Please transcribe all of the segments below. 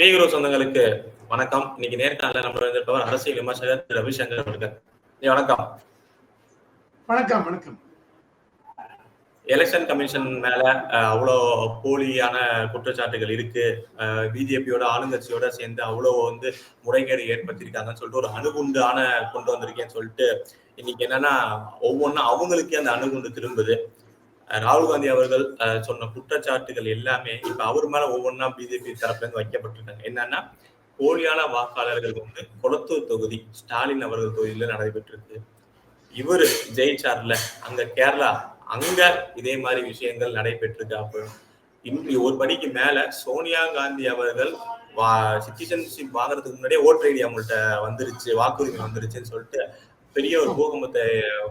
பேகுரு சொந்தங்களுக்கு வணக்கம். இன்னைக்கு நேர்காணல நம்ம இருந்திருப்பவர் அரசியல் விமர்சகர் திரு ரவிசங்கர் அவர்கள். வணக்கம். வணக்கம் வணக்கம். எலெக்ஷன் கமிஷன் மேல அவ்வளோ போலியான குற்றச்சாட்டுகள் இருக்கு. பிஜேபியோட ஆளுங்கட்சியோட சேர்ந்து அவ்வளோ வந்து முறைகேடு ஏற்படுத்தியிருக்காங்கன்னு சொல்லிட்டு ஒரு அணுகுண்டான கொண்டு வந்திருக்கேன்னு சொல்லிட்டு இன்னைக்கு என்னன்னா ஒவ்வொன்றும் அவங்களுக்கே அந்த அணுகுண்டு திரும்புது. ராகுல் காந்தி அவர்கள் அஹ், சொன்ன குற்றச்சாட்டுகள் எல்லாமே இப்ப அவர் மேல ஒவ்வொன்றா பிஜேபி தரப்புல இருந்து வைக்கப்பட்டிருக்காங்க. என்னன்னா போலியான வாக்காளர்கள் வந்து கொளத்தூர் தொகுதி ஸ்டாலின் அவர்கள் தொகுதியில நடைபெற்றிருக்கு. இவரு ஜெயிச்சார்ல அங்க கேரளா அங்க இதே மாதிரி விஷயங்கள் நடைபெற்றிருக்கு. அப்போ இன்று ஒரு படிக்கு மேல சோனியா காந்தி அவர்கள் வா சிட்டிசன்ஷிப் வாங்குறதுக்கு முன்னாடியே ஓட்டர் ஐடி அவங்கள்ட்ட வந்துருச்சு வாக்குரிமை வந்துருச்சுன்னு சொல்லிட்டு பெரிய ஒரு பூகம்பத்தை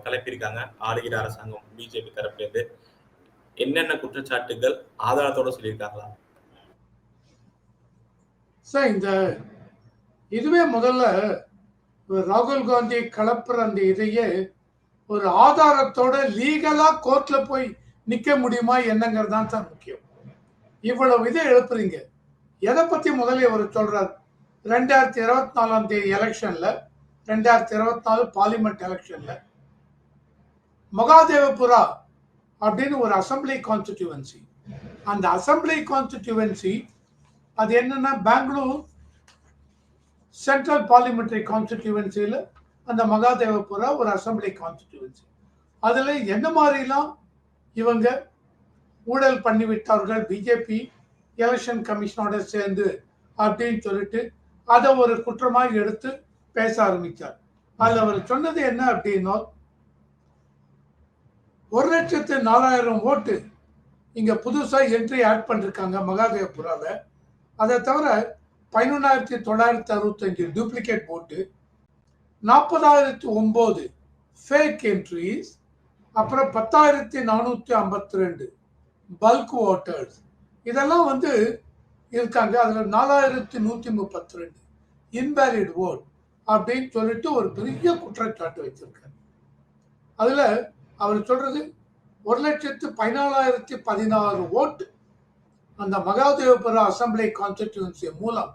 கிளப்பியிருக்காங்க ஆளுகிற அரசாங்கம் பிஜேபி தரப்புல இருந்து என்னென்ன குற்றச்சாட்டுகள் ஆதாரத்தோட சொல்லியிருக்காங்களா? சார் இந்த இதுவே முதல்ல ராகுல் காந்தி கலப்புற அந்த இதையே ஒரு ஆதாரத்தோட லீகலா கோர்ட்ல போய் நிக்க முடியுமா என்னங்கிறது தான் சார் முக்கியம். இவ்வளவு இதை எழுப்புறீங்க. எதை பத்தி முதல்ல இவர் சொல்றார்? ரெண்டாயிரத்தி இருபத்தி நாலாம் தேதி எலெக்ஷன்ல ரெண்டாயிரத்தி இருபத்தி நாலு பார்லிமெண்ட் எலெக்ஷன்ல மகாதேவபுரா அப்படின்னு ஒரு அசம்பிளி கான்ஸ்டிடியூவன்சி அந்த அசம்பிளி கான்ஸ்டிடியூவன்சி அது என்னன்னா பெங்களூர் சென்ட்ரல் பார்லிமெண்டரி கான்ஸ்டிடியூவன்சியில் அந்த மகாதேவபுரா ஒரு அசம்பிளி கான்ஸ்டிடியூவன்சி அதில் என்ன மாதிரிலாம் இவங்க ஊழல் பண்ணிவிட்டார்கள் பிஜேபி எலெக்ஷன் கமிஷனோட சேர்ந்து அப்படின்னு சொல்லிட்டு அதை ஒரு குற்றமாக எடுத்து பேச ஆரம்பித்தார் அதில் அவர் சொன்னது என்ன அப்படின்னா ஒரு லட்சத்து நாலாயிரம் ஓட்டு இங்கே புதுசாக என்ட்ரி ஆட் பண்ணிருக்காங்க மகாதேவபுராவில் அதை தவிர பதினொன்றாயிரத்தி தொள்ளாயிரத்தி அறுபத்தஞ்சு டூப்ளிகேட் ஓட்டு நாற்பதாயிரத்தி ஒம்பது ஃபேக் என்ட்ரிஸ் அப்புறம் பத்தாயிரத்தி நானூற்றி ஐம்பத்தி ரெண்டு பல்க் ஓட்டர்ஸ் இதெல்லாம் வந்து இருக்காங்க. அதில் நாலாயிரத்தி நூற்றி முப்பத்தி ரெண்டு இன்வேலிட் ஓட் அப்படின்னு சொல்லிட்டு ஒரு பெரிய குற்றச்சாட்டு வச்சிருக்காரு அதில் அவர் சொல்றது ஒரு லட்சத்து பதினாலாயிரத்தி பதினாறு ஓட்டு அந்த மகாதேவபுரம் அசம்பிளி கான்ஸ்டிடியூன்சி மூலம்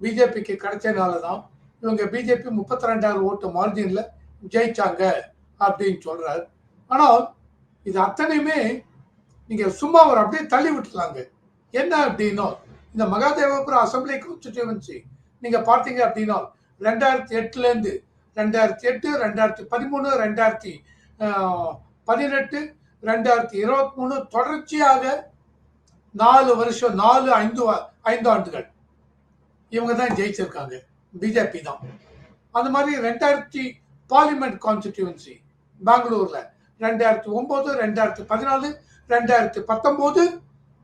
பிஜேபிக்கு கிடைச்சனால தான் இவங்க பிஜேபி முப்பத்தி ரெண்டாயிரம் ஓட்டு மார்ஜினில் ஜெயிச்சாங்க அப்படின்னு சொல்றாரு. ஆனால் இது அத்தனையுமே நீங்கள் சும்மா அவர் அப்படியே தள்ளி விட்டுலாங்க. என்ன அப்படின்னா இந்த மகாதேவபுரம் அசம்பிளி கான்ஸ்டிடியூன்சி நீங்கள் பார்த்தீங்க அப்படின்னா ரெண்டாயிரத்தி எட்டுலேருந்து ரெண்டாயிரத்தி எட்டு ரெண்டாயிரத்தி பதிமூணு ரெண்டாயிரத்தி பதினெட்டு ரெண்டாயிரத்தி இருபத்தி மூணு தொடர்ச்சியாக நாலு வருஷம் நாலு ஐந்து ஐந்து ஆண்டுகள். இவங்க தான் ஜெயிச்சிருக்காங்க. பிஜேபி தான். அந்த மாதிரி ரெண்டாயிரத்தி பார்லிமெண்ட் கான்ஸ்டிடியூன்சி பெங்களூர்ல. ரெண்டாயிரத்தி ஒன்பது ரெண்டாயிரத்தி பதினாலு ரெண்டாயிரத்தி பத்தொன்பது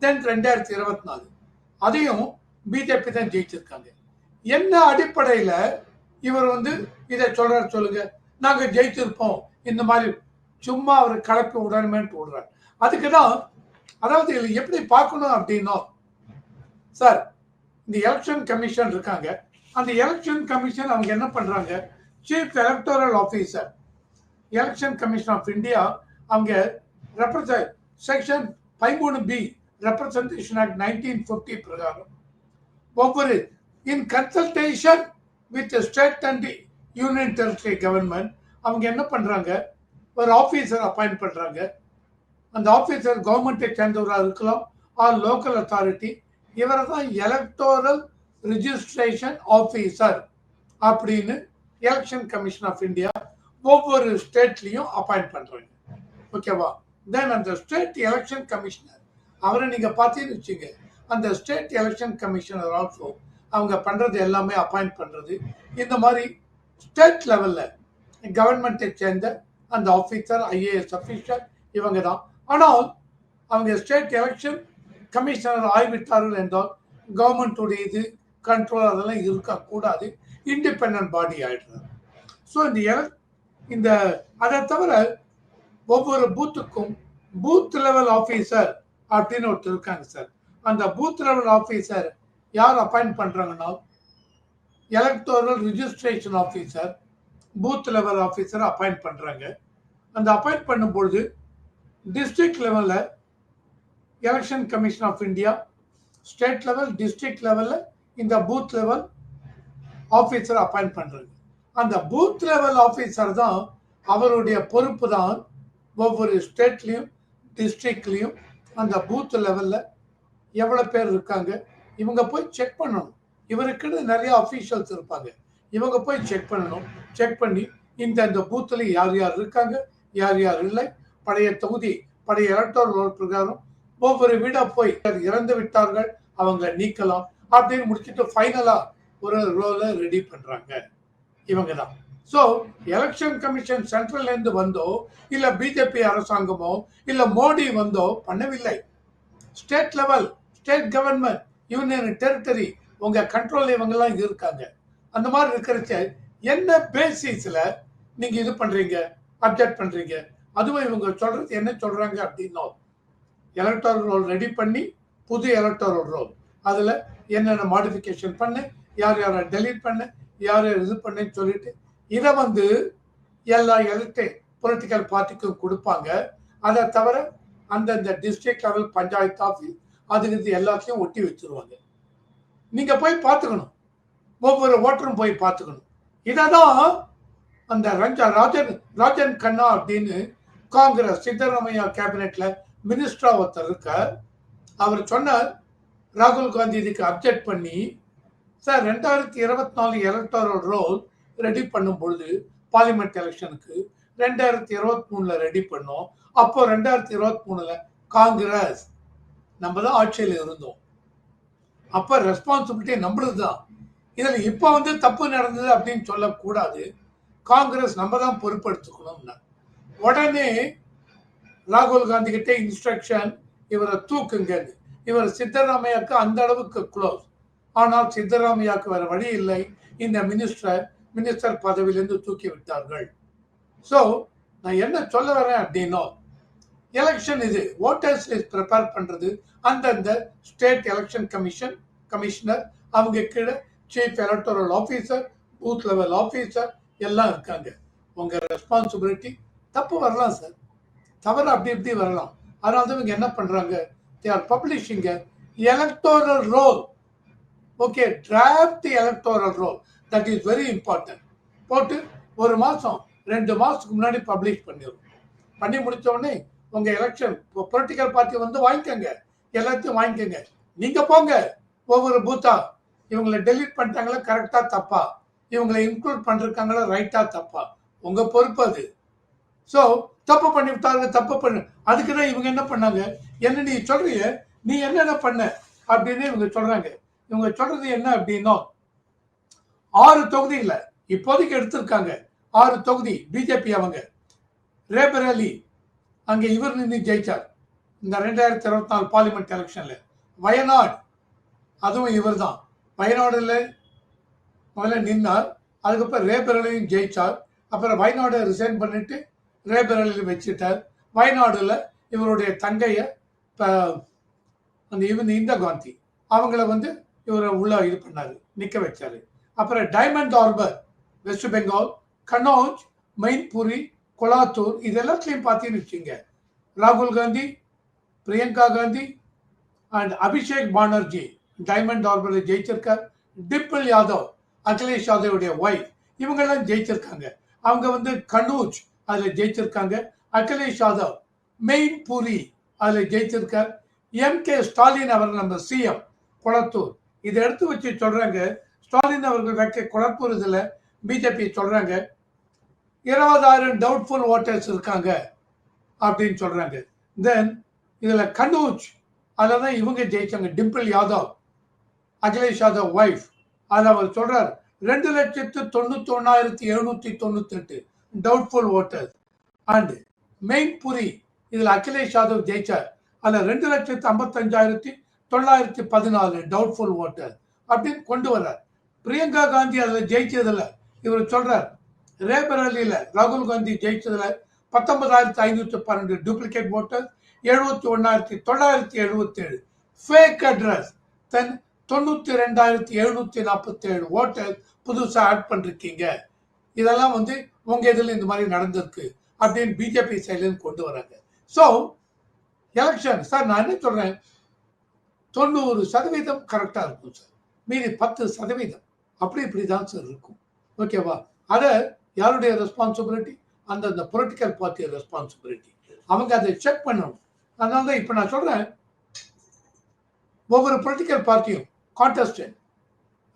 தென் ரெண்டாயிரத்தி இருபத்தி நாலு. அதையும் பிஜேபி தான் ஜெயிச்சிருக்காங்க. என்ன அடிப்படையில இவர் வந்து இதை சொல்றாரு சொல்லுங்க. நாங்க ஜெயிச்சிருப்போம். இந்த மாதிரி சும்மா அவர் கலப்பி விடணுமேன்ட்டு போடுறார். அதுக்கு தான் அதாவது இதை எப்படி பார்க்கணும் அப்படின்னா சார் இந்த எலெக்ஷன் கமிஷன் இருக்காங்க. அந்த எலெக்ஷன் கமிஷன் அவங்க என்ன பண்ணுறாங்க chief electoral officer election commission of India அவங்க ரெப்ரசன்ட் செக்ஷன் பதிமூணு B representation act nineteen fifty பிரகாரம். ஒவ்வொரு in consultation with state and union territory government அவங்க என்ன பண்ணுறாங்க ஒரு ஆஃபீஸர் அப்பாயிண்ட் பண்ணுறாங்க அந்த ஆஃபீஸர் கவர்மெண்ட்டை சேர்ந்தவராக இருக்கலாம் ஆர் லோக்கல் அத்தாரிட்டி இவரை தான் எலக்டோரல் ரிஜிஸ்ட்ரேஷன் ஆஃபீஸர் அப்படின்னு எலெக்ஷன் கமிஷன் ஆஃப் இந்தியா ஒவ்வொரு ஸ்டேட்லேயும் அப்பாயிண்ட் பண்ணுறாங்க ஓகேவா தென் அந்த ஸ்டேட் எலெக்ஷன் கமிஷனர் அவரை நீங்கள் பார்த்தீங்கன்னு வச்சுங்க அந்த ஸ்டேட் எலெக்ஷன் கமிஷனர் ஆல்சோ அவங்க பண்ணுறது எல்லாமே அப்பாயிண்ட் பண்ணுறது இந்த மாதிரி ஸ்டேட் லெவலில் கவர்மெண்ட்டை சேர்ந்த அந்த ஆஃபீஸர் ஐஏஎஸ் அஃபீஷர் இவங்க தான் ஆனால் அவங்க ஸ்டேட் எலெக்ஷன் கமிஷனர் ஆய்விட்டார்கள் என்றால் கவர்மெண்ட்டுடைய இது கண்ட்ரோல் அதெல்லாம் இருக்கக்கூடாது. இண்டிபெண்ட் பாடி ஆயிடுறாங்க ஸோ இந்த இந்த அதை தவிர ஒவ்வொரு பூத்துக்கும் பூத் லெவல் ஆஃபீஸர் அப்படின்னு ஒருத்தர் இருக்காங்க சார் அந்த பூத் லெவல் ஆஃபீஸர் யார் அப்பாயிண்ட் பண்ணுறாங்கன்னா electoral registration officer booth level ஆஃபீஸரை appoint பண்ணுறாங்க அந்த அப்பாயிண்ட் பண்ணும்பொழுது டிஸ்ட்ரிக்ட் லெவலில் election commission of India state level district லெவலில் இந்த பூத் லெவல் ஆஃபீஸரை அப்பாயிண்ட் பண்ணுறாங்க அந்த பூத் லெவல் ஆஃபீஸர் தான் அவருடைய பொறுப்பு தான் ஒவ்வொரு ஸ்டேட்லேயும் டிஸ்ட்ரிக்ட்லேயும் அந்த பூத் லெவலில் எவ்வளோ பேர் இருக்காங்க இவங்க போய் செக் பண்ணணும். இவருக்குன்னு நிறைய அஃபீஷியல்ஸ் இருப்பாங்க. இவங்க போய் செக் பண்ணணும். செக் பண்ணி இந்த இந்த பூத்தில் யார் யார் இருக்காங்க யார் யார் இல்லை பழைய தொகுதி பழைய எலக்டோர் ரோல் பிரகாரம் ஒவ்வொரு வீடாக போய் இறந்து விட்டார்கள் அவங்க நீக்கலாம் அப்படின்னு முடிச்சுட்டு ஃபைனலாக ஒரு ரோலை ரெடி பண்ணுறாங்க இவங்க தான் ஸோ எலெக்ஷன் கமிஷன் சென்ட்ரல்லேருந்து வந்தோ இல்லை பிஜேபி அரசாங்கமோ இல்லை மோடி வந்தோ பண்ணவில்லை. State level state government union territory உங்கள் கண்ட்ரோல் இவங்கெல்லாம் இருக்காங்க. அந்த மாதிரி இருக்கிறச்ச என்ன பேசிஸ்ல நீங்க இது பண்றீங்க அப்டேட் பண்றீங்க? அதுவும் இவங்க சொல்றது என்ன சொல்றாங்க அப்படின்னா எலக்ட்ரல் ரோல் ரெடி பண்ணி புது எலக்ட்ரல் ரோல் அதுல என்னென்ன மாடிஃபிகேஷன் பண்ணு யார் யாரை டெலீட் பண்ணு யார் யார் இது பண்ணுன்னு சொல்லிட்டு இதை வந்து எல்லா எலக்டட் பொலிட்டிக்கல் பார்ட்டிக்கும் கொடுப்பாங்க. அதை தவிர அந்தந்த டிஸ்ட்ரிக்ட் லெவல் பஞ்சாயத்து ஆஃபீஸ் அதுக்கு இது எல்லாத்தையும் ஒட்டி வச்சிருவாங்க. நீங்க போய் பார்த்துக்கணும். ஒவ்வொரு ஓட்டரும் போய் பார்த்துக்கணும். இதை தான் அந்த ரஞ்சா ராஜன் ராஜன் கண்ணா அப்படின்னு காங்கிரஸ் சித்தராமையா கேபினெட்ல மினிஸ்டரா ஒருத்தர் இருக்கார். அவர் சொன்னார் ராகுல் காந்தி இதுக்கு அப்ஜெக்ட் பண்ணி சார் ரெண்டாயிரத்தி இருபத்தி நாலு எலக்டோரல் ரோல் ரெடி பண்ணும் பொழுது பார்லிமெண்ட் எலெக்ஷனுக்கு ரெண்டாயிரத்தி இருபத்தி மூணுல ரெடி பண்ணோம். அப்போ ரெண்டாயிரத்தி இருபத்தி மூணுல காங்கிரஸ் நம்ம தான் ஆட்சியில் இருந்தோம். அப்போ ரெஸ்பான்சிபிலிட்டி நம்மளுக்கு தான் இதில் இப்போ வந்து தப்பு நடந்தது அப்படின்னு சொல்லக்கூடாது. காங்கிரஸ் நம்ம தான் பொறுப்படுத்திக்கணும்னா. உடனே ராகுல் காந்தி கிட்டே இன்ஸ்ட்ரக்ஷன் இவரை தூக்குங்கன்னு. இவர் சித்தராமையாக்கு அந்த அளவுக்கு க்ளோஸ் ஆனால் சித்தராமையாக்கு வேற வழி இல்லை. இந்த மினிஸ்டர் மினிஸ்டர் பதவியிலிருந்து தூக்கி விட்டார்கள். ஸோ நான் என்ன சொல்ல வரேன் அப்படின்னா எலெக்ஷன் இது ஓட்டர்ஸ் லிஸ்ட் ப்ரிப்பேர் பண்ணுறது அந்தந்த ஸ்டேட் எலெக்ஷன் கமிஷன் கமிஷனர் அவங்க கீழே chief electoral officer booth level officer எல்லாம் இருக்காங்க. உங்கள் ரெஸ்பான்சிபிலிட்டி தப்பு வரலாம் சார் தவறு அப்படி இப்படி வரலாம். அதனால தான் இவங்க என்ன பண்ணுறாங்க they are publishing electoral roll okay draft electoral roll that is very important போட்டு ஒரு மாதம் ரெண்டு மாதத்துக்கு முன்னாடி பப்ளிஷ் பண்ணிடும் பண்ணி முடித்தவொடனே உடனே உங்க எலெக்ஷன் பொலிட்டிக்கல் பார்ட்டி வந்து வாங்கிக்கோங்க. எல்லாத்தையும் வாங்கிக்கோங்க. நீங்கள் போங்க. ஒவ்வொரு பூத்தா இவங்களை டெலிட் பண்ணிட்டாங்களா கரெக்டா தப்பா? இவங்களை இன்க்ளூட் பண்ணிருக்காங்களா ரைட்டா தப்பா? உங்க பொறுப்பு அது. ஸோ தப்பு பண்ணி விட்டாங்க தப்பு பண்ணு. அதுக்கு தான் இவங்க என்ன பண்ணாங்க? என்ன நீ சொல்றிய? நீ என்னென்ன பண்ண? அப்படின்னு இவங்க சொல்றாங்க. இவங்க சொல்றது என்ன அப்படின்னா ஆறு தொகுதியில இப்போதைக்கு எடுத்திருக்காங்க. ஆறு தொகுதி பிஜேபி அவங்க. ரேபர் அலி அங்கே இவர் நின்று ஜெயிச்சார். இந்த ரெண்டாயிரத்தி இருபத்தி நாலு பார்லிமெண்ட் எலெக்ஷன்ல வயநாடு அதுவும் இவர் தான் வயநாடுல முதல்ல நின்னார். அதுக்கப்புறம் ரேபரலையும் ஜெயிச்சார். அப்புறம் வயநாடு ரிசைன் பண்ணிட்டு ரேபரலையும் வச்சுட்டார். வயநாடில் இவருடைய தங்கையை இப்போ அந்த இவன் இந்த காந்தி. அவங்கள வந்து இவரை உள்ள இது பண்ணார் நிற்க வச்சார். அப்புறம் டைமண்ட் ஹார்பர் வெஸ்ட் பெங்கால் கனோஜ் மெயின்புரி கொலாத்தூர் இது எல்லாத்துலேயும் பார்த்தீங்கன்னு வச்சுங்க ராகுல் காந்தி பிரியங்கா காந்தி அண்ட் அபிஷேக் பானர்ஜி டைமண்ட் ஆர்பரை ஜெயிச்சிருக்கார். டிம்பிள் யாதவ் அகிலேஷ் யாதவுடைய ஒய்ஃப் இவங்கெல்லாம் ஜெயிச்சிருக்காங்க. அவங்க வந்து கனூஜ் அதில் ஜெயிச்சிருக்காங்க. அகிலேஷ் யாதவ் மெயின் பூரி அதில் ஜெயிச்சிருக்கார். எம் கே ஸ்டாலின் அவர் நம்ம சிஎம் கொளத்தூர். இதை எடுத்து வச்சு சொல்கிறாங்க ஸ்டாலின் அவர்கள் வைக்க கொளத்தூர் இதில் பிஜேபி சொல்கிறாங்க இருபதாயிரம் டவுட்ஃபுல் ஓட்டர்ஸ் இருக்காங்க அப்படின்னு சொல்கிறாங்க தென் இதில் கனூஜ் அதில் தான் இவங்க ஜெயிச்சாங்க. டிம்பிள் யாதவ் அகிலேஷ் யாதவ் ஒய்ஃப் அதில் அவர் சொல்றார். ரெண்டு லட்சத்து தொண்ணூத்தி ஒன்னாயிரத்தி எழுநூத்தி தொண்ணூத்தி எட்டு டவுட்ஃபுல் ஓட்டர்ஸ் அண்ட் மெயின்புரி இதில் அகிலேஷ் யாதவ் ஜெயிச்சார். அதில் ரெண்டு லட்சத்து ஐம்பத்தஞ்சாயிரத்தி தொள்ளாயிரத்தி பதினாலு டவுட்ஃபுல் ஓட்டர் அப்படின்னு கொண்டு வர்றார். பிரியங்கா காந்தி அதில் ஜெயிச்சதில் இவர் சொல்றார் ரேபரலியில் ராகுல் காந்தி ஜெயிச்சதில் பத்தொன்பதாயிரத்தி ஐநூற்றி பன்னெண்டு டூப்ளிகேட் ஓட்டர் எழுபத்தி ஒன்னாயிரத்தி தொள்ளாயிரத்தி எழுபத்தி ஏழு ஃபேக் அட்ரஸ் தென் தொண்ணூத்தி ரெண்டாயிரத்தி எழுநூத்தி நாற்பத்தி ஏழு ஓட்டர் புதுசாக ஆட் பண்ணிருக்கீங்க. இதெல்லாம் வந்து உங்க இதில் இந்த மாதிரி நடந்திருக்கு அப்படின்னு பிஜேபி சைட்லேருந்து கொண்டு வராங்க. ஸோ எலெக்ஷன் சார் நான் என்ன சொல்றேன்? தொண்ணூறு சதவீதம் கரெக்டாக இருக்கும் சார் மீதி பத்து சதவீதம். அப்படி இப்படி தான் சார் இருக்கும் ஓகேவா அதை யாருடைய ரெஸ்பான்சிபிலிட்டி அந்தந்த பொலிட்டிக்கல் பார்ட்டி ரெஸ்பான்சிபிலிட்டி அவங்க அதை செக் பண்ணணும். அதனால தான் இப்போ நான் சொல்றேன் ஒவ்வொரு பொலிட்டிக்கல் பார்ட்டியும் கான்டஸ்டன்ட்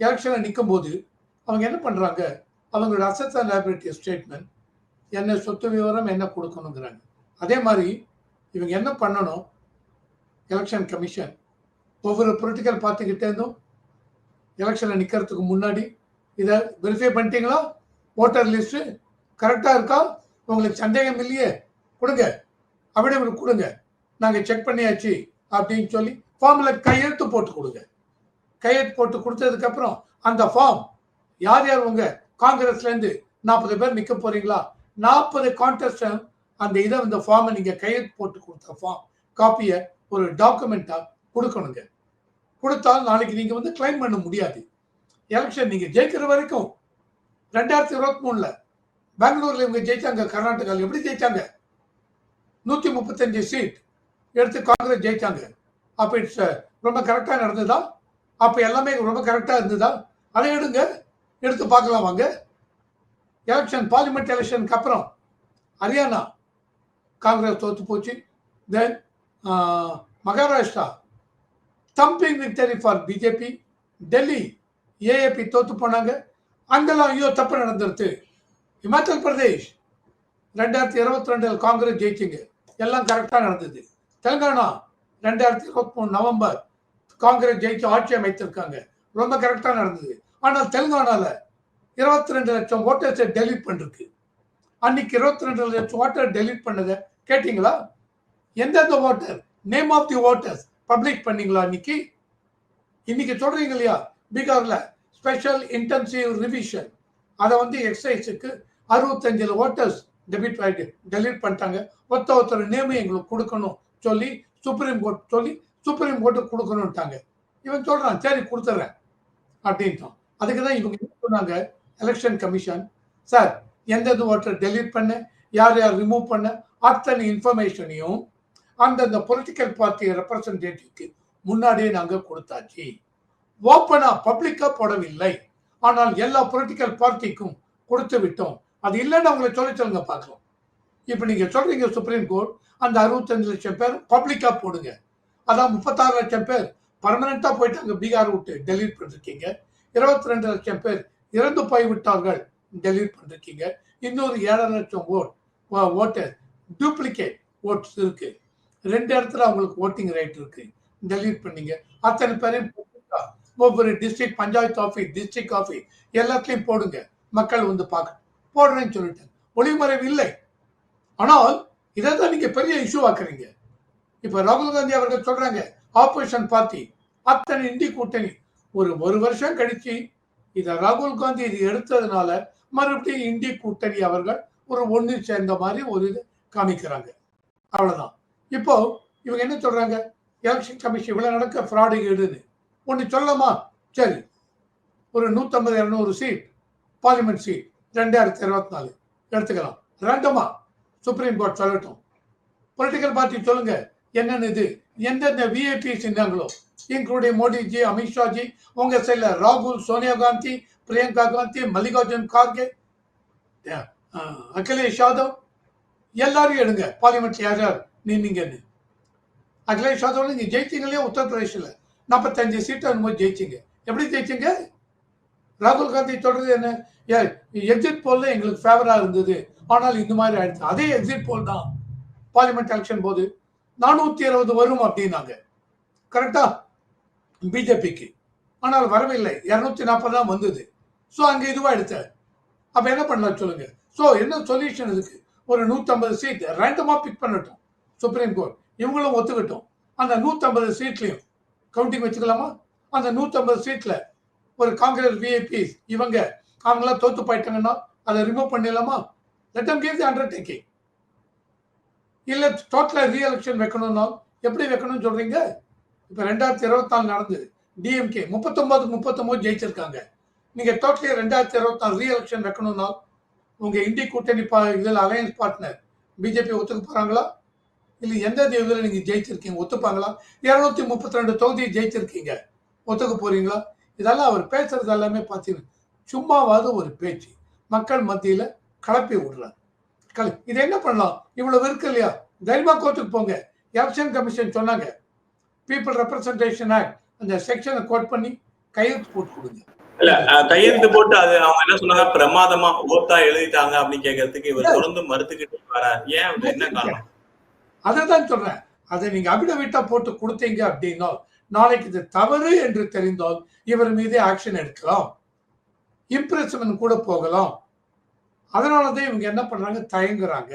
எலெக்ஷனில் நிற்கும் போது அவங்க என்ன பண்ணுறாங்க அவங்களோட அசட்ஸ் அண்ட் லைபிலிட்டி ஸ்டேட்மெண்ட் என்ன சொத்து விவரம் என்ன கொடுக்கணுங்கிறாங்க. அதே மாதிரி இவங்க என்ன பண்ணணும்? எலெக்ஷன் கமிஷன் ஒவ்வொரு பொலிட்டிக்கல் பார்ட்டிக்கிட்டே இருந்தும் எலெக்ஷனில் நிற்கிறதுக்கு முன்னாடி இதை வெரிஃபை பண்ணிட்டீங்களா? ஓட்டர் லிஸ்ட்டு கரெக்டாக இருக்கா? உங்களுக்கு சந்தேகம் இல்லையே? கொடுங்க. அப்படியே கொடுங்க. நாங்கள் செக் பண்ணியாச்சு அப்படின்னு சொல்லி ஃபார்மில் கையெழுத்து போட்டு கொடுங்க. கையெழுத்து போட்டு கொடுத்ததுக்கப்புறம் அந்த ஃபார்ம் யார் யார் உங்க காங்கிரஸ்லேருந்து நாற்பது பேர் நிற்க போறீங்களா? நாற்பது கான்டெஸ்டன் அந்த இதை இந்த ஃபார்மை நீங்கள் கையெழுத்து போட்டு கொடுத்த ஃபார்ம் காப்பியை ஒரு டாக்குமெண்ட்டாக கொடுக்கணுங்க. கொடுத்தால் நாளைக்கு நீங்கள் வந்து கிளைம் பண்ண முடியாது. எலெக்ஷன் நீங்கள் ஜெயிக்கிற வரைக்கும் ரெண்டாயிரத்தி இருபத்தி மூணுல பெங்களூர்ல இவங்க ஜெயிச்சாங்க கர்நாடகாவில் எப்படி ஜெயிச்சாங்க? நூற்றி முப்பத்தஞ்சு சீட் எடுத்து காங்கிரஸ் ஜெயிச்சாங்க. அப்போ இட்ஸ் uh, ரொம்ப கரெக்டாக நடந்ததா? அப்போ எல்லாமே ரொம்ப கரெக்டாக இருந்ததா? அதை எடுங்க. எடுத்து பார்க்கலாம் வாங்க. எலெக்ஷன் பார்லிமெண்ட் எலெக்ஷனுக்கு அப்புறம் ஹரியானா காங்கிரஸ் தோற்று போச்சு. Then Maharashtra thumping victory for BJP Delhi AAP தோற்று போனாங்க. அங்கெல்லாம் ஐயோ தப்பு நடந்துருது இமாச்சல் பிரதேஷ் ரெண்டாயிரத்தி இருபத்தி ரெண்டில் காங்கிரஸ் ஜெயிச்சிங்க. எல்லாம் கரெக்டாக நடந்தது. தெலுங்கானா ரெண்டாயிரத்தி இருபத்தி மூணு நவம்பர் காங்கிரஸ் ஜெயிச்சு ஆட்சி அமைத்திருக்காங்க. ரொம்ப கரெக்டாக நடந்தது. ஆனால் தெலுங்கானால இருபத்தி ரெண்டு லட்சம் ஓட்டர்ஸை டெலிட் பண்ணிருக்கு. அன்னைக்கு இருபத்தி ரெண்டு லட்சம் ஓட்டர் டெலிட் பண்ணதை கேட்டிங்களா? எந்தெந்த voter? Name of the voters public பண்ணீங்களா இன்னைக்கு? இன்னைக்கு சொல்றீங்க இல்லையா? பீகார்ல ஸ்பெஷல் இன்டென்சிவ் ரிவிஷன் அதை வந்து எக்ஸசைஸுக்கு அறுபத்தஞ்சில் ஓட்டர்ஸ் டெபிட் ஆகிட்டு டெலீட் பண்ணிட்டாங்க. ஒருத்த ஒருத்தர் நேமு எங்களுக்கு கொடுக்கணும் சொல்லி சுப்ரீம் கோர்ட் சொல்லி சுப்ரீம் கோர்ட்டு கொடுக்கணும்ட்டாங்க இவன் சொல்கிறான் சரி கொடுத்துட்றேன் அப்படின்ட்டான் அதுக்கு தான் இவங்க என்ன சொன்னாங்க? எலெக்ஷன் கமிஷன் சார் எந்தெந்த ஓட்டரை டெலீட் பண்ண யார் யார் ரிமூவ் பண்ண அத்தனை இன்ஃபர்மேஷனையும் அந்தந்த பொலிட்டிக்கல் பார்ட்டி ரெப்ரசன்டேட்டிவ்க்கு முன்னாடியே நாங்கள் கொடுத்தாச்சு. ஓப்பனாக பப்ளிக்காக போடவில்லை. ஆனால் எல்லா பொலிட்டிக்கல் பார்ட்டிக்கும் கொடுத்து விட்டோம். அது இல்லைன்னு அவங்களை சொல்லி சொல்லுங்க பார்க்கலாம். இப்போ நீங்கள் சொல்கிறீங்க சுப்ரீம் கோர்ட் அந்த அறுபத்தஞ்சு லட்சம் பேர் பப்ளிக்காக போடுங்க. அதான் முப்பத்தாறு லட்சம் பேர் பர்மனண்டா போயிட்டாங்க பீகார் விட்டு டெலீட் பண்ணிருக்கீங்க. இருபத்தி ரெண்டு லட்சம் பேர் இறந்து போய்விட்டார்கள் டெலீட் பண்ணிருக்கீங்க. இன்னொரு ஏழரை லட்சம் ஓட் ஓட்டு டூப்ளிகேட் ஓட்ஸ் இருக்கு. ரெண்டு இடத்துல அவங்களுக்கு ஓட்டிங் ரைட் இருக்கு. டெலீட் பண்ணீங்க. அத்தனை பேரையும் ஒவ்வொரு district panchayat office district office எல்லாத்துலயும் போடுங்க. மக்கள் வந்து பார்க்க போடுறேன்னு சொல்லிட்டேன் ஒளிமறைவு இல்லை. ஆனால் இதை தான் நீங்க பெரிய இஷ்யூ ஆக்குறீங்க. இப்ப ராகுல் காந்தி அவர்கள் சொல்றாங்க ஆப்போசிஷன் பார்ட்டி அத்தனை இந்தி கூட்டணி ஒரு ஒரு வருஷம் கழிச்சு இத ராகுல் காந்தி இது எடுத்ததுனால மறுபடியும் இந்தி கூட்டணி அவர்கள் ஒரு ஒன்று சேர்ந்த மாதிரி ஒரு இது காமிக்கிறாங்க. அவ்வளவுதான். இப்போ இவங்க என்ன சொல்றாங்க? எலெக்ஷன் கமிஷன் இவ்வளவு நடக்க ஃப்ராடு எடுன்னு ஒன்று சொல்லமா சரி. ஒரு நூற்றம்பது இரநூறு சீட் பார்லிமெண்ட் சீட் ரெண்டாயிரத்தி இருபத்தி நாலு. எடுத்துக்கலாம். ரெண்டுமா சுப்ரீம் கோர்ட் சொல்லட்டும். பொலிட்டிக்கல் பார்ட்டி சொல்லுங்க. என்னென்ன இது எந்தெந்த விஐபி இருந்தாங்களோ இன்க்ளூடிங் மோடிஜி அமித்ஷாஜி உங்க சைடில் ராகுல் சோனியா காந்தி பிரியங்கா காந்தி மல்லிகார்ஜுன் கார்கே அகிலேஷ் யாதவ் எல்லாரையும் எடுங்க. பார்லிமெண்ட்ல யார் யார்? நின்னீங்கன்னு அகிலேஷ் யாதவ் நீங்க ஜெயிச்சிங்களே உத்தரப்பிரதேசில் நாற்பத்தஞ்சு சீட்டு என்னமோ ஜெயிச்சிங்க. எப்படி ஜெயிச்சீங்க? ராகுல் காந்தி சொல்றது என்ன? எக்ஸிட் போல்ல எங்களுக்கு ஃபேவரா இருந்தது. ஆனால் இந்த மாதிரி ஆயிடுச்சு. அதே எக்ஸிட் போல் தான். பார்லிமெண்ட் எலெக்ஷன் போது நானூத்தி அறுபது வரும் அப்படின்னாங்க. கரெக்டா பிஜேபிக்கு. ஆனால் வரவில்லை. இரநூத்தி நாற்பது தான் வந்தது. ஸோ அங்கே இதுவாக எடுத்த அப்ப என்ன பண்ணலாம் சொல்லுங்க. ஸோ என்ன சொல்யூஷன் இதுக்கு? ஒரு நூற்றம்பது சீட் ரேண்டமா பிக் பண்ணட்டும். சுப்ரீம் கோர்ட் இவங்களும் ஒத்துக்கிட்டோம். அந்த நூற்றம்பது சீட்லையும் கவுண்டிங் வச்சுக்கலாமா? அந்த நூற்றம்பது சீட்ல ஒரு காங்கிரஸ் விஐபி இவங்க அவங்களாம் தோத்து போயிட்டாங்கன்னா அதை ரிமூவ் பண்ணிடலாமா? லெட்டம் தி அண்டர்டேக்கிங் இல்ல டோட்டலா ரீஎலெக்ஷன் வைக்கணும்னா எப்படி வைக்கணும்னு சொல்றீங்க? இப்ப ரெண்டாயிரத்தி இருபத்தாலு நடந்தது. டிஎம்கே முப்பத்தொன்பது முப்பத்தொன்பது ஜெயிச்சிருக்காங்க. நீங்க டோட்டலி ரெண்டாயிரத்தி இருபத்தாலு ரீஎலெக்ஷன் வைக்கணும்னா உங்க இந்தி கூட்டணி பா இதில் அலையன்ஸ் பார்ட்னர் பிஜேபி ஒத்துக்க போறாங்களா? இல்ல எந்த இதில் நீங்க ஜெயிச்சிருக்கீங்க? ஒத்துப்பாங்களா? இருநூத்தி முப்பத்தி ரெண்டு தொகுதியை ஜெயிச்சிருக்கீங்க. ஒத்துக்க போறீங்களா? இதெல்லாம் அவர் பேசுறது எல்லாமே பார்த்தீங்கன்னா சும்மாவாவது ஒரு பேச்சு. மக்கள் மத்தியில கலப்பி விடுறார். கல இது என்ன பண்ணலாம்? இவ்வளவு இருக்கு இல்லையா? தைரியமா கோர்ட்டுக்கு போங்க. எலெக்ஷன் கமிஷன் சொன்னாங்க. பீப்புள் ரெப்ரசன்டேஷன் ஆக்ட் அந்த செக்ஷனை கோட் பண்ணி கையெழுத்து போட்டு கொடுங்க. இல்ல கையெழுத்து போட்டு அது அவங்க என்ன சொன்னாங்க? பிரமாதமா ஓத்தா எழுதிட்டாங்க அப்படின்னு கேட்கறதுக்கு இவர் தொடர்ந்து மறுத்துக்கிட்டு வரார் ஏன் என்ன காரணம்? அதை தான் சொல்றேன். அதை நீங்க அபிடவிட்டா போட்டு கொடுத்தீங்க அப்படின்னா நாளைக்கு இது தவறு என்று தெரிந்தால் இவர் மீது ஆக்ஷன் எடுக்கலாம். இம்ப்ரெஸ்மெண்ட் கூட போகலாம். அதனாலதான் இவங்க என்ன பண்ணுறாங்க தயங்குறாங்க.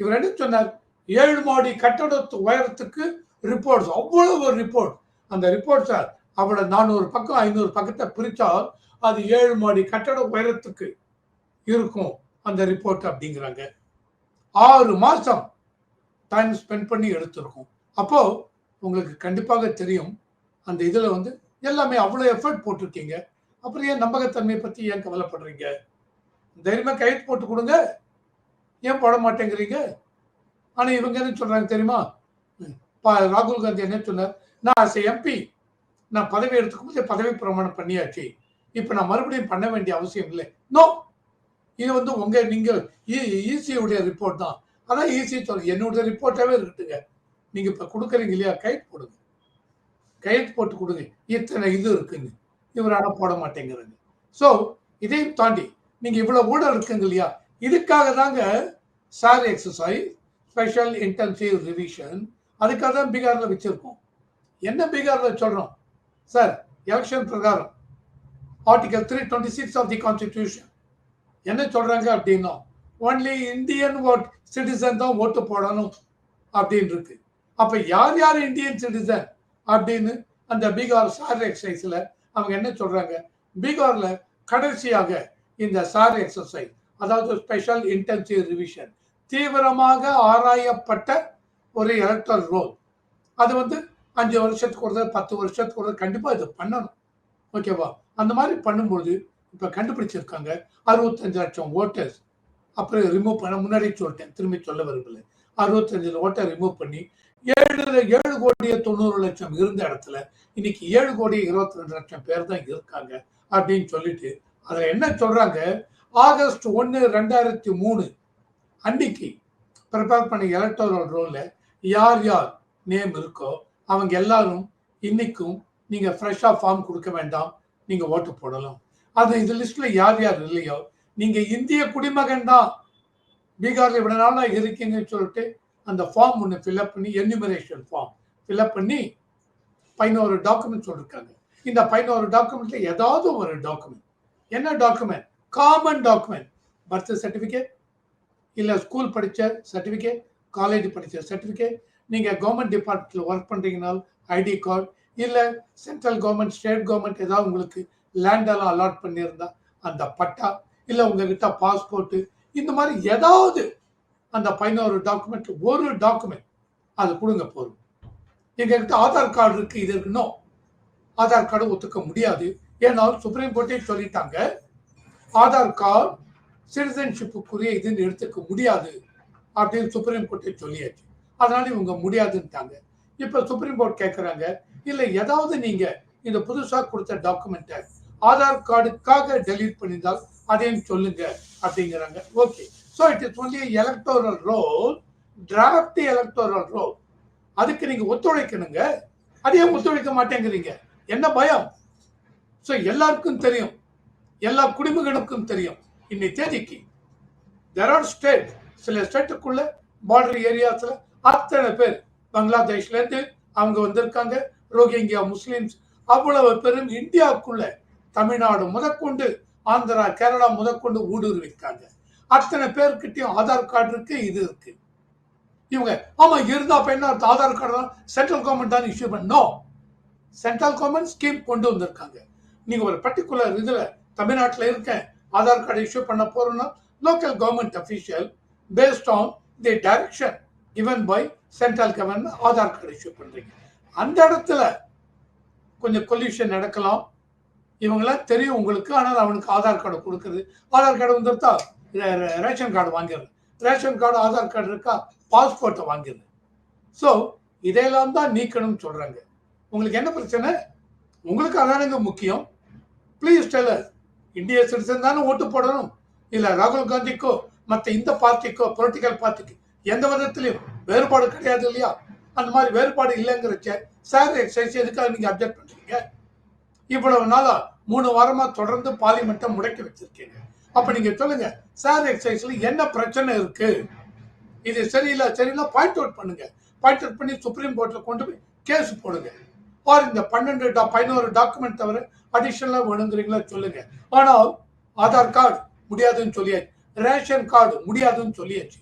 இவர் என்ன சொன்னார்? ஏழு மாடி கட்டடத்து உயரத்துக்கு ரிப்போர்ட்ஸ் அவ்வளவு ரிப்போர்ட் அந்த ரிப்போர்ட்ஸை அவளை நானூறு பக்கம் ஐநூறு பக்கத்தை பிரித்தால் அது ஏழு மாடி கட்டட உயரத்துக்கு இருக்கும் அந்த ரிப்போர்ட் அப்படிங்கிறாங்க. ஆறு மாதம் டைம் ஸ்பெண்ட் பண்ணி எடுத்திருக்கோம். அப்போது உங்களுக்கு கண்டிப்பாக தெரியும் அந்த இதில் வந்து எல்லாமே அவ்வளோ எஃபர்ட் போட்டிருக்கீங்க. அப்புறம் ஏன் நம்பகத்தன்மையை பற்றி ஏன் கவலைப்படுறீங்க? தைரியமாக கையெழுத்து போட்டு கொடுங்க. ஏன் போட மாட்டேங்கிறீங்க? ஆனால் இவங்க என்ன சொல்கிறாங்க தெரியுமா? பா- ராகுல் காந்தி என்ன சொன்னார்? நான் எம்பி நான் பதவி எடுத்துக்கும் போது பதவி பிரமாணம் பண்ணியாச்சு. இப்போ நான் மறுபடியும் பண்ண வேண்டிய அவசியம் இல்லை. நோ இது வந்து உங்கள் நீங்கள் ஈசியுடைய ரிப்போர்ட் தான். அதான் ஈஸி சொல்ல என்னுடைய ரிப்போர்ட்டாவே இருக்கட்டுங்க. நீங்கள் இப்போ கொடுக்குறீங்க இல்லையா? கைட் போடுங்க. கையெழுத்து போட்டு கொடுங்க. இத்தனை இது இருக்குன்னு இவரால போட மாட்டேங்கிறாங்க. ஸோ இதையும் தாண்டி நீங்க இவ்வளவு ஊழல் இருக்குங்க இல்லையா? இதுக்காக தாங்க sorry exercise special intensive revision அதுக்காக தான் பீகார்ல வச்சிருக்கோம். என்ன பீகார்ல சொல்றோம்? சார் எலெக்ஷன் பிரகாரம் article three twenty six of the constitution என்ன சொல்றாங்க அப்படின்னா ஒன்லி இந்தியன் ஓட் சிட்டிசன் தான் ஓட்டு போடணும் அப்படின்னு இருக்கு. அப்ப யார் யார் இந்தியன் சிட்டிசன் அப்படின்னு அந்த பீகார் சார் எக்ஸசைஸ்ல அவங்க என்ன சொல்றாங்க? பீகார்ல கடைசியாக இந்த சார் எக்ஸசைஸ் அதாவது ஸ்பெஷல் இன்டென்சிவ் ரிவிஷன் தீவிரமாக ஆராயப்பட்ட ஒரு எலக்ட்ரல் ரோல் அது வந்து அஞ்சு வருஷத்துக்கு ஒரு பத்து வருஷத்துக்கு ஒரு கண்டிப்பாக கண்டிப்பா இது பண்ணணும். ஓகேவா அந்த மாதிரி பண்ணும்போது இப்போ கண்டுபிடிச்சிருக்காங்க அறுபத்தஞ்சு லட்சம் ஓட்டர்ஸ் அப்புறம் ரிமூவ் பண்ண முன்னாடி சொல்லிட்டேன் திரும்பி சொல்ல விரும்பல. அறுபத்தஞ்சு ஓட்டை ரிமூவ் பண்ணி ஏழு ஏழு கோடியே தொண்ணூறு லட்சம் இருந்த இடத்துல இன்னைக்கு ஏழு கோடி இருபத்தி ரெண்டு லட்சம் பேர் தான் இருக்காங்க அப்படின்னு சொல்லிட்டு அதில் என்ன சொல்கிறாங்க ஆகஸ்ட் ஒன்று ரெண்டாயிரத்தி மூணு அன்னைக்கு ப்ரிப்பேர் பண்ண எலக்டோரல் ரோலில் யார் யார் நேம் இருக்கோ அவங்க எல்லாரும் இன்னைக்கும் நீங்கள் ஃப்ரெஷ்ஷாக ஃபார்ம் கொடுக்க வேண்டாம். நீங்கள் ஓட்டு போடலாம். அது இந்த லிஸ்ட்டில் யார் யார் இல்லையோ நீங்கள் இந்திய குடிமகன் தான். பீகாரில் இவ்வளோ நாளாக இருக்கீங்கன்னு சொல்லிட்டு அந்த ஃபார்ம் ஒன்று ஃபில்அப் பண்ணி என்யூமரேஷன் ஃபார்ம் ஃபில்அப் பண்ணி பதினோரு டாக்குமெண்ட் சொல்லியிருக்காங்க இந்த பதினோரு டாக்குமெண்ட்டில் ஏதாவது ஒரு டாக்குமெண்ட் என்ன document common document birth certificate இல்லை ஸ்கூல் படித்த சர்டிஃபிகேட் காலேஜ் படித்த சர்டிஃபிகேட் நீங்கள் கவர்மெண்ட் டிபார்ட்மெண்ட்டில் ஒர்க் பண்றீங்கனால் ஐடி கார்டு இல்லை சென்ட்ரல் கவர்மெண்ட் ஸ்டேட் கவர்மெண்ட் ஏதாவது உங்களுக்கு லேண்டெல்லாம் அலாட் பண்ணியிருந்தா அந்த பட்டா இல்லை உங்ககிட்ட பாஸ்போர்ட்டு இந்த மாதிரி ஏதாவது அந்த பதினோரு டாக்குமெண்ட் ஒரு டாக்குமெண்ட் அது கொடுங்க போதும். எங்ககிட்ட ஆதார் கார்டு இருக்குது இது இருக்கணும் ஆதார் கார்டு ஒத்துக்க முடியாது. ஏன்னால் சுப்ரீம் கோர்ட்டே சொல்லிட்டாங்க ஆதார் கார்டு சிட்டிசன்ஷிப்புக்குரிய இதுன்னு எடுத்துக்க முடியாது அப்படின்னு சுப்ரீம் கோர்ட்டே சொல்லியாச்சு. அதனால இவங்க முடியாதுன்ட்டாங்க. இப்போ சுப்ரீம் கோர்ட் கேட்குறாங்க இல்லை ஏதாவது நீங்க இந்த புதுசாக கொடுத்த டாக்குமெண்ட்டை ஆதார் கார்டுக்காக டெலீட் பண்ணியிருந்தால் அதையும் சொல்லுங்க அப்படிங்கிறாங்க. Okay so it is only electoral roll draft electoral roll அதுக்கு நீங்கள் ஒத்துழைக்கணுங்க. அதையும் ஒத்துழைக்க மாட்டேங்கிறீங்க. என்ன பயம்? ஸோ எல்லாருக்கும் தெரியும். எல்லா குடிமகனுக்கும் தெரியும். இன்னை தேதிக்கு தெர் ஆர் ஸ்டேட் சில ஸ்டேட்டுக்குள்ள பார்டர் ஏரியாஸில் அத்தனை பேர் பங்களாதேஷ்லேருந்து அவங்க வந்திருக்காங்க. ரோஹிங்கியா முஸ்லீம்ஸ் அவ்வளவு பேரும் இந்தியாவுக்குள்ள தமிழ்நாடு முதற்கொண்டு ஆந்திரா கேரளா முதற்கொண்டு ஊடுருவிருக்காங்க அத்தனை பேர்கிட்டயும் ஆதார் கார்டு இருக்கு இது இருக்கு. இவங்க ஆமா இருந்தா அப்ப என்ன ஆதார் கார்டு தான் சென்ட்ரல் கவர்மெண்ட் தான் இஷ்யூ பண்ணோம் சென்ட்ரல் கவர்மெண்ட் ஸ்கீம் கொண்டு வந்திருக்காங்க. நீங்க ஒரு பர்டிகுலர் இதுல தமிழ்நாட்டில் இருக்கேன் ஆதார் கார்டு இஷ்யூ பண்ண போறோம்னா local government official based on the direction given by central government Aadhaar card issue பண்றீங்க. அந்த இடத்துல கொஞ்சம் கொல்யூஷன் நடக்கலாம். இவங்களாம் தெரியும் உங்களுக்கு ஆனால் அவனுக்கு ஆதார் கார்டு கொடுக்குறது. ஆதார் கார்டு வந்துருத்தா ரே- ரேஷன் கார்டு வாங்கிடுது ரேஷன் கார்டு ஆதார் கார்டு இருக்கா? பாஸ்போர்ட்டை வாங்கிடுது ஸோ இதையெல்லாம் தான் நீக்கணும்னு சொல்கிறாங்க உங்களுக்கு என்ன பிரச்சனை? உங்களுக்கு அதானுங்க முக்கியம். ப்ளீஸ் டெல்லர் இந்திய சிட்டிசன் தானே ஓட்டு போடணும். இல்லை ராகுல் காந்திக்கோ மற்ற இந்த பார்ட்டிக்கோ பொலிட்டிக்கல் பார்ட்டிக்கு எந்த விதத்திலையும் வேறுபாடு கிடையாது இல்லையா? அந்த மாதிரி வேறுபாடு இல்லைங்கிறச்ச சார் எக்ஸைஸ் எதுக்காக நீங்கள் அப்ஜெக்ட் பண்ணுறீங்க இவ்வளவு நாளா மூணு வாரமா தொடர்ந்து பார்லிமெண்ட்டை முடக்கி வச்சிருக்கீங்க. அப்ப நீங்க சொல்லுங்க சார் எக்ஸைஸ்ல என்ன பிரச்சனை இருக்கு? இது சரியில்லை சரியில்லை பாயிண்ட் அவுட் பண்ணுங்க. பாயிண்ட் அவுட் பண்ணி சுப்ரீம் கோர்ட்ல கொண்டு போய் கேஸ் போடுங்க. பாரு இந்த பன்னெண்டு டா பதினோரு டாக்குமெண்ட் தவிர அடிஷனலாக வேணுங்கிறீங்களா சொல்லுங்க. ஆனால் ஆதார் கார்டு முடியாதுன்னு சொல்லியாச்சு. ரேஷன் கார்டு முடியாதுன்னு சொல்லியாச்சு.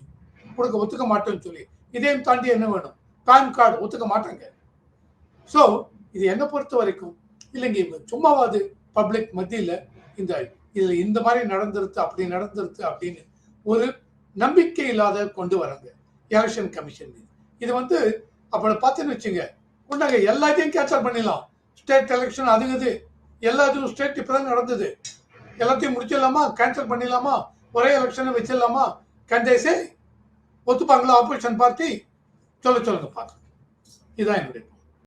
கொடுக்க ஒத்துக்க மாட்டேன்னு சொல்லி. இதையும் தாண்டி என்ன வேணும்? பேன் கார்டு ஒத்துக்க மாட்டாங்க. ஸோ இது என்ன பொறுத்த வரைக்கும் இல்லைங்க இவங்க சும்மாவாது பப்ளிக் மத்தியில் இந்த இதில் இந்த மாதிரி நடந்துருது அப்படி நடந்துருது அப்படின்னு ஒரு நம்பிக்கை இல்லாத கொண்டு வராங்க. எலெக்ஷன் கமிஷன் இது வந்து அப்படி பார்த்துன்னு வச்சுங்க கொண்டாங்க எல்லாத்தையும் கேன்சல் பண்ணிடலாம். ஸ்டேட் எலெக்ஷன் அது எல்லாத்தையும் ஸ்டேட் இப்போ தான் நடந்தது. எல்லாத்தையும் முடிச்சிடலாமா? கேன்சல் பண்ணிடலாமா? ஒரே எலெக்ஷனை வச்சிடலாமா? கண்டேசே ஒத்துப்பாங்களா ஆப்போசிஷன் பார்ட்டி சொல்ல சொல்லுங்க பார்க்க இதுதான் என்னுடைய